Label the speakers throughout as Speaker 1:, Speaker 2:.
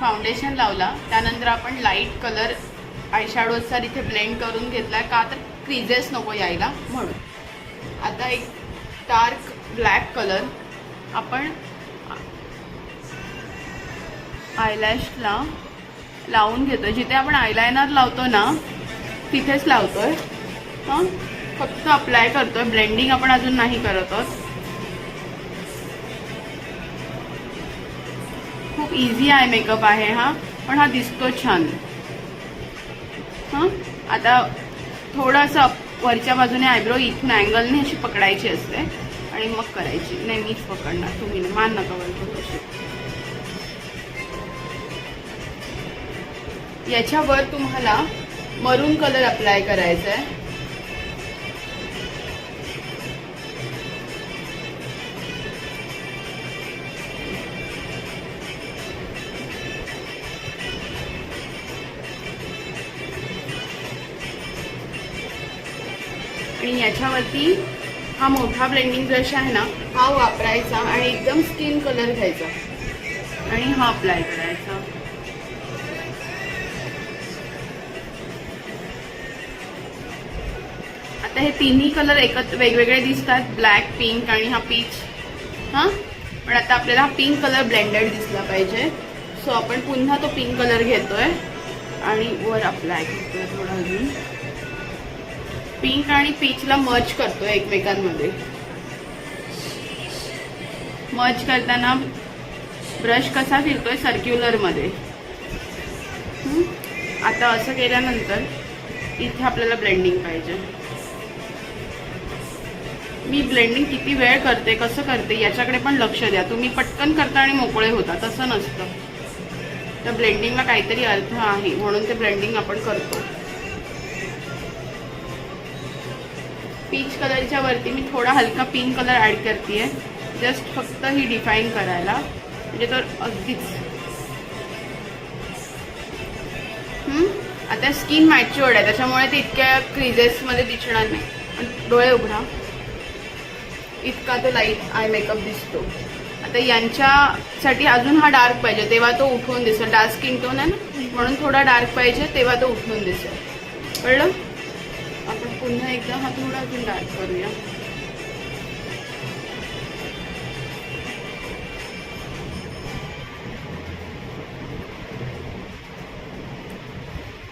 Speaker 1: Foundation लावला. त्यानंतर आपण लाइट कलर आयशॅडोजचा इथे ब्लेंड करून घेतला का तर क्रीजेस नको यायला म्हणून. आता एक डार्क ब्लॅक कलर आपण आयलॅशला लावून घेतोय. जिथे आपण आयलायनर लावतो ना तिथेच लावतोय. हां? फक्त अप्लाय करतोय. ब्लेंडिंग आपण अजून नाही करत आहोत. खूप इझी आहे मेकअप आहे हा पण हा दिसतो छान. हां? आता थोडंसं वरच्या बाजूने आयब्रो इथून अँगलने अशी पकडायची असते आणि मग करायची. नाही मीच पकडणार. तुम्ही मान नका वरतो तशी याच्यावर तुम्हाला मरून कलर अप्लाय करायचा आहे आणि याच्यावरती हा मोठा ब्लेंडिंग ब्रश आहे ना हा वापरायचा आणि एकदम स्किन कलर घ्यायचा. आणि हा अप्लाय करायचा. आता हे तिन्ही कलर एकत्र वेगवेगळे दिसतात. ब्लॅक पिंक आणि हा पीच हां? पण आता आपल्याला हा पिंक कलर ब्लेंडेड दिसला पाहिजे. सो आपण पुन्हा तो पिंक कलर घेतोय. आणि वर अप्लाय करतोय थोडा अजून. पिंक आणि पीचला मर्च करतो एकमेकांमध्ये. मर्च करताना ब्रश कसा फिरतोय सर्क्युलरमध्ये. आता असं केल्यानंतर इथे आपल्याला ब्लेंडिंग पाहिजे. मी ब्लेंडिंग किती वेळ करते कसं करते याच्याकडे पण लक्ष द्या. तुम्ही पटकन करता आणि मोकळे होता तसं नसतं. तर ब्लेंडिंगला काहीतरी अर्थ आहे म्हणून ते ब्लेंडिंग आपण करतो. पीच कलरच्या वरती मी थोडा हलका पिंक कलर ॲड करते आहे जस्ट फक्त ही डिफाईन करायला. म्हणजे तर अगदीच. आता स्किन मॅच्युअर्ड आहे त्याच्यामुळे ते इतक्या क्रिजेसमध्ये दिसणार नाही. पण डोळे उघडा. इतका तो लाइट आय मेकअप दिसतो. आता यांच्यासाठी अजून हा डार्क पाहिजे तेव्हा तो उठून दिसेल. डार्क स्किन टोन आहे ना? म्हणून थोडा डार्क पाहिजे तेव्हा तो उठून दिसेल. कळलं? आपण पुन्हा एकदा हा थोडा अजून डार्क करूया.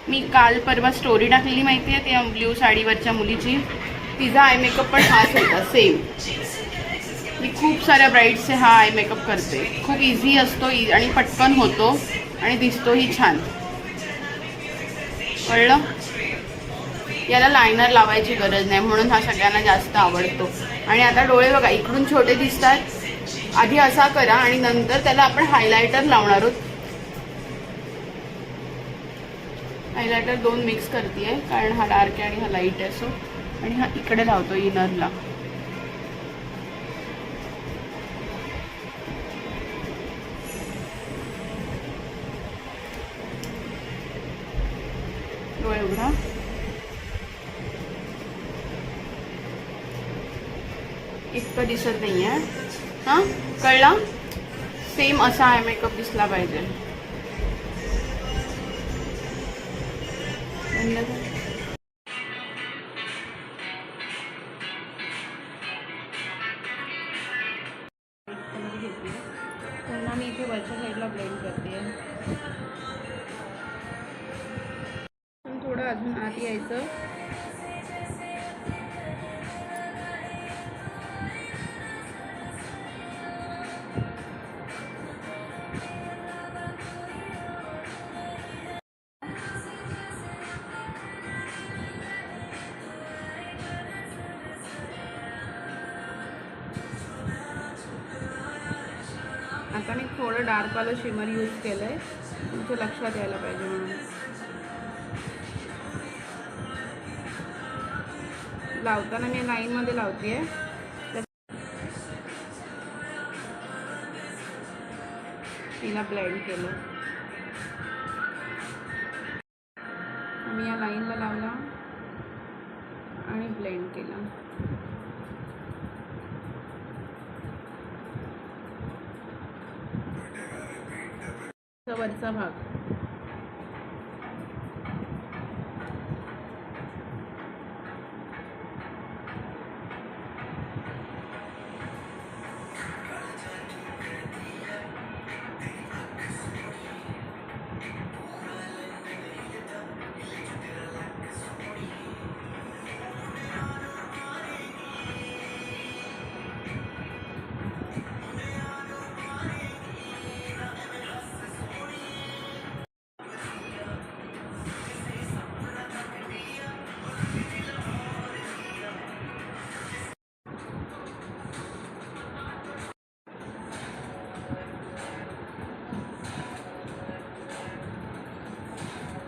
Speaker 1: मी काल परवा स्टोरी टाकलेली माहिती आहे त्या ब्ल्यू साडीवरच्या मुलीची. तिचा आय मेकअप पण हाच होता सेम मी खूप साऱ्या ब्राईड्सचे हा आय मेकअप करते. खूप इझी असतो e- आणि पटकन होतो आणि दिसतोही छान. कळलं? याला लायनर लावायची गरज नाही म्हणून हा सगळ्यांना जास्त आवडतो. आणि आता डोळे बघा इकडून छोटे दिसतात. आधी असा करा आणि नंतर त्याला आपण हायलायटर लावणार आहोत. हायलायटर दोन मिक्स करते कारण हा डार्क आहे आणि हा लाइट आहे सो आणि हा इकडे लावतो इनरला डोळे उघडा. इतकं दिसत नाही आहे हां? कळला? सेम असा आहे मेकअप दिसला पाहिजे. बंद मी इथे वरच्या साईडला ब्लेंड करते पण थोडं अजून आत यायचं. आहेत आणि थोडं डार्कवालं शिमर यूज केलं आहे तुमच्या लक्षात यायला पाहिजे म्हणून. लावताना मी लाईनमध्ये लावते तिला ब्लेंड केलं. मी या लाईनला लावला आणि ब्लेंड केला वरचा भाग.